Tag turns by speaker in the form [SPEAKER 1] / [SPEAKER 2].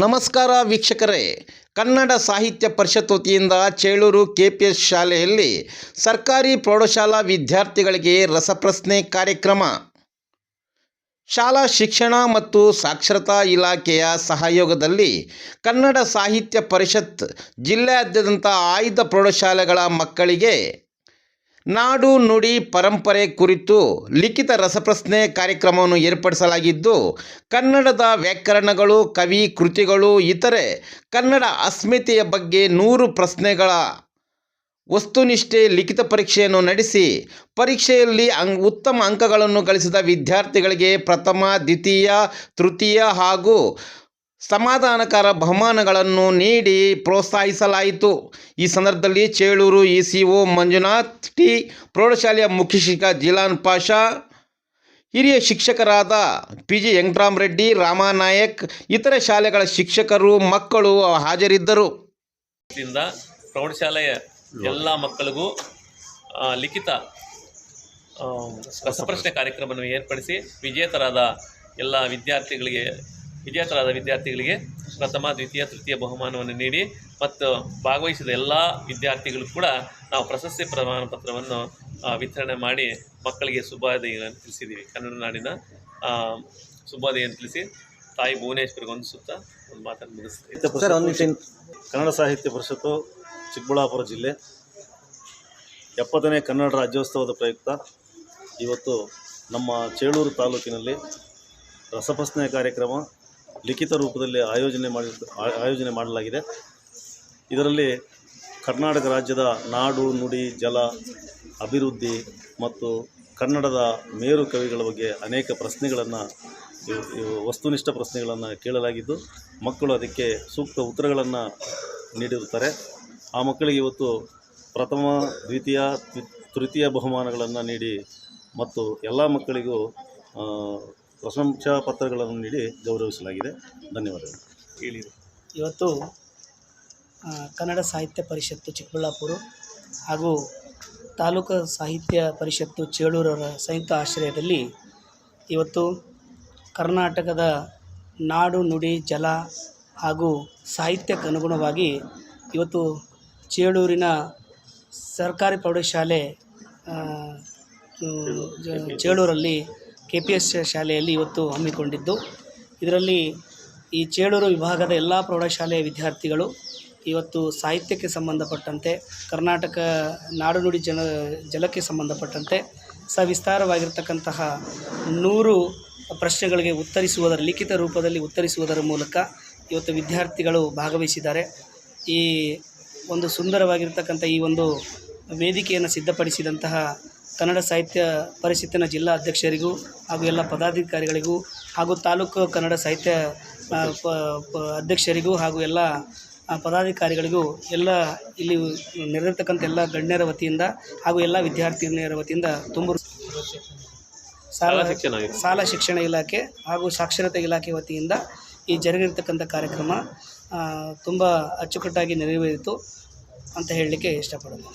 [SPEAKER 1] ನಮಸ್ಕಾರ ವೀಕ್ಷಕರೇ. ಕನ್ನಡ ಸಾಹಿತ್ಯ ಪರಿಷತ್ ವತಿಯಿಂದ ಚೇಳೂರು ಕೆ ಪಿ ಎಸ್ ಶಾಲೆಯಲ್ಲಿ ಸರ್ಕಾರಿ ಪ್ರೌಢಶಾಲಾ ವಿದ್ಯಾರ್ಥಿಗಳಿಗೆ ರಸಪ್ರಶ್ನೆ ಕಾರ್ಯಕ್ರಮ. ಶಾಲಾ ಶಿಕ್ಷಣ ಮತ್ತು ಸಾಕ್ಷರತಾ ಇಲಾಖೆಯ ಸಹಯೋಗದಲ್ಲಿ ಕನ್ನಡ ಸಾಹಿತ್ಯ ಪರಿಷತ್ ಜಿಲ್ಲೆಯಾದ್ಯಂತ ಆಯ್ದ ಪ್ರೌಢಶಾಲೆಗಳ ಮಕ್ಕಳಿಗೆ ನಾಡು ನುಡಿ ಪರಂಪರೆ ಕುರಿತು ಲಿಖಿತ ರಸಪ್ರಶ್ನೆ ಕಾರ್ಯಕ್ರಮವನ್ನು ಏರ್ಪಡಿಸಲಾಗಿದ್ದು, ಕನ್ನಡದ ವ್ಯಾಕರಣಗಳು, ಕವಿ, ಕೃತಿಗಳು, ಇತರೆ ಕನ್ನಡ ಅಸ್ಮಿತೆಯ ಬಗ್ಗೆ ನೂರು ಪ್ರಶ್ನೆಗಳ ವಸ್ತುನಿಷ್ಠೆ ಲಿಖಿತ ಪರೀಕ್ಷೆಯನ್ನು ನಡೆಸಿ, ಪರೀಕ್ಷೆಯಲ್ಲಿ ಅಂ, ಉತ್ತಮ ಅಂಕಗಳನ್ನು ಗಳಿಸಿದ ವಿದ್ಯಾರ್ಥಿಗಳಿಗೆ ಪ್ರಥಮ, ದ್ವಿತೀಯ, ತೃತೀಯ ಹಾಗೂ ಸಮಾಧಾನಕಾರ ಬಹುಮಾನಗಳನ್ನು ನೀಡಿ ಪ್ರೋತ್ಸಾಹಿಸಲಾಯಿತು. ಈ ಸಂದರ್ಭದಲ್ಲಿ Cheluru E C O Manjunath, T. ಪ್ರೌಢಶಾಲೆಯ ಮುಖ್ಯ ಶಿಕ್ಷಕ ಜಿಲಾನ್ ಪಾಷಾ, ಹಿರಿಯ ಶಿಕ್ಷಕರಾದ ಪಿ ಜಿ ವೆಂಕಟರಾಮ್ ರೆಡ್ಡಿ ರಾಮಾನಾಯಕ್ ಇತರೆ ಶಾಲೆಗಳ ಶಿಕ್ಷಕರು, ಮಕ್ಕಳು ಹಾಜರಿದ್ದರು.
[SPEAKER 2] ದಿಂದ ಪ್ರೌಢಶಾಲೆಯ ಎಲ್ಲ ಮಕ್ಕಳಿಗೂ ಲಿಖಿತ ರಸಪ್ರಶ್ನೆ ಕಾರ್ಯಕ್ರಮವನ್ನು ಏರ್ಪಡಿಸಿ ವಿಜೇತರಾದ ಎಲ್ಲ ವಿದ್ಯಾರ್ಥಿಗಳಿಗೆ ವಿಜೇತರಾದ ವಿದ್ಯಾರ್ಥಿಗಳಿಗೆ ಪ್ರಥಮ ದ್ವಿತೀಯ ತೃತೀಯ ಬಹುಮಾನವನ್ನು ನೀಡಿ ಮತ್ತು ಭಾಗವಹಿಸಿದ ಎಲ್ಲ ವಿದ್ಯಾರ್ಥಿಗಳು ಕೂಡ ನಾವು ಪ್ರಶಸ್ತಿ ಪ್ರಮಾಣ ಪತ್ರವನ್ನು ವಿತರಣೆ ಮಾಡಿ ಮಕ್ಕಳಿಗೆ ಶುಭಾದಯಗಳನ್ನು ತಿಳಿಸಿದ್ದೀವಿ. ಕನ್ನಡ ನಾಡಿನ ಆ, ತಿಳಿಸಿ ತಾಯಿ ಭುವನೇಶ್ವರಿಗೆ ಸುತ್ತ ಒಂದು ಮಾತನ್ನು ಮುಗಿಸ್ತೀವಿ
[SPEAKER 3] ಒಂದು ಕನ್ನಡ ಸಾಹಿತ್ಯ ಪರಿಷತ್ತು ಚಿಕ್ಕಬಳ್ಳಾಪುರ ಜಿಲ್ಲೆ. ಎಪ್ಪತ್ತನೇ ಕನ್ನಡ ರಾಜ್ಯೋತ್ಸವದ ಪ್ರಯುಕ್ತ ಇವತ್ತು ನಮ್ಮ ಚೇಳೂರು ತಾಲೂಕಿನಲ್ಲಿ ರಸಪ್ರಶ್ನೆ ಕಾರ್ಯಕ್ರಮ ಲಿಖಿತ ರೂಪದಲ್ಲಿ ಆಯೋಜನೆ ಮಾಡಿ ಆಯೋಜನೆ ಮಾಡಲಾಗಿದೆ. ಇದರಲ್ಲಿ ಕರ್ನಾಟಕ ರಾಜ್ಯದ ನಾಡು, ನುಡಿ, ಜಲ, ಅಭಿವೃದ್ಧಿ ಮತ್ತು ಕನ್ನಡದ ಮೇರು ಕವಿಗಳ ಬಗ್ಗೆ ಅನೇಕ ಪ್ರಶ್ನೆಗಳನ್ನು ವಸ್ತುನಿಷ್ಠ ಪ್ರಶ್ನೆಗಳನ್ನು ಕೇಳಲಾಗಿದ್ದು, ಮಕ್ಕಳು ಅದಕ್ಕೆ ಸೂಕ್ತ ಉತ್ತರಗಳನ್ನು ನೀಡಿರುತ್ತಾರೆ. ಆ ಮಕ್ಕಳಿಗೆ ಇವತ್ತು ಪ್ರಥಮ, ದ್ವಿತೀಯ ತೃತೀಯ ಬಹುಮಾನಗಳನ್ನು ನೀಡಿ ಮತ್ತು ಎಲ್ಲ ಮಕ್ಕಳಿಗೂ ಪ್ರಶಂಸಾ ಪತ್ರಗಳನ್ನು ನೀಡಿ ಗೌರವಿಸಲಾಗಿದೆ. ಧನ್ಯವಾದಗಳು.
[SPEAKER 2] ಹೇಳಿದರು
[SPEAKER 4] ಇವತ್ತು ಕನ್ನಡ ಸಾಹಿತ್ಯ ಪರಿಷತ್ತು ಚಿಕ್ಕಬಳ್ಳಾಪುರ ಹಾಗೂ ತಾಲೂಕು ಸಾಹಿತ್ಯ ಪರಿಷತ್ತು ಚೇಳೂರವರ ಸಂಯುಕ್ತ ಆಶ್ರಯದಲ್ಲಿ ಇವತ್ತು ಕರ್ನಾಟಕದ ನಾಡು ನುಡಿ ಜಲ ಹಾಗೂ ಸಾಹಿತ್ಯಕ್ಕೆ ಅನುಗುಣವಾಗಿ ಇವತ್ತು ಚೇಳೂರಿನ ಸರ್ಕಾರಿ ಪ್ರೌಢಶಾಲೆ ಚೇಳೂರಲ್ಲಿ ಕೆ ಪಿ ಎಸ್ ಶಾಲೆಯಲ್ಲಿ ಇವತ್ತು ಹಮ್ಮಿಕೊಂಡಿದ್ದು. ಇದರಲ್ಲಿ ಈ ಚೇಳೂರು ವಿಭಾಗದ ಎಲ್ಲ ಪ್ರೌಢಶಾಲೆಯ ವಿದ್ಯಾರ್ಥಿಗಳು ಇವತ್ತು ಸಾಹಿತ್ಯಕ್ಕೆ ಸಂಬಂಧಪಟ್ಟಂತೆ, ಕರ್ನಾಟಕ ನಾಡುನುಡಿ ಜನ, ಜಲಕ್ಕೆ ಸಂಬಂಧಪಟ್ಟಂತೆ ಸವಿಸ್ತಾರವಾಗಿರ್ತಕ್ಕಂತಹ ನೂರು ಪ್ರಶ್ನೆಗಳಿಗೆ ಉತ್ತರಿಸುವುದರ, ಲಿಖಿತ ರೂಪದಲ್ಲಿ ಉತ್ತರಿಸುವುದರ ಮೂಲಕ ಇವತ್ತು ವಿದ್ಯಾರ್ಥಿಗಳು ಭಾಗವಹಿಸಿದ್ದಾರೆ. ಈ ಒಂದು ಸುಂದರವಾಗಿರ್ತಕ್ಕಂಥ ಈ ಒಂದು ವೇದಿಕೆಯನ್ನು ಸಿದ್ಧಪಡಿಸಿದಂತಹ ಕನ್ನಡ ಸಾಹಿತ್ಯ ಪರಿಷತ್ತಿನ ಜಿಲ್ಲಾ ಅಧ್ಯಕ್ಷರಿಗೂ ಹಾಗೂ ಎಲ್ಲ ಪದಾಧಿಕಾರಿಗಳಿಗೂ ಹಾಗೂ ತಾಲೂಕು ಕನ್ನಡ ಸಾಹಿತ್ಯ ಪ- ಪ- ಅಧ್ಯಕ್ಷರಿಗೂ ಹಾಗೂ ಎಲ್ಲ ಪದಾಧಿಕಾರಿಗಳಿಗೂ ಎಲ್ಲ ಇಲ್ಲಿ ನೆರೆದಿರ್ತಕ್ಕಂಥ ಎಲ್ಲ ಗಣ್ಯರ ವತಿಯಿಂದ ಹಾಗೂ ಎಲ್ಲ ವಿದ್ಯಾರ್ಥಿನಿಯರ ವತಿಯಿಂದ ತುಂಬ ಸಾಲ
[SPEAKER 2] ಶಾಲಾ ಶಿಕ್ಷಣ.
[SPEAKER 4] ಸಾಲ ಶಿಕ್ಷಣ ಇಲಾಖೆ ಹಾಗೂ ಸಾಕ್ಷರತೆ ಇಲಾಖೆ ವತಿಯಿಂದ ಈ ಜರುಗಿರ್ತಕ್ಕಂಥ ಕಾರ್ಯಕ್ರಮ ತುಂಬ ಅಚ್ಚುಕಟ್ಟಾಗಿ ನೆರವೇರಿತು ಅಂತ ಹೇಳಲಿಕ್ಕೆ ಇಷ್ಟಪಡೋದು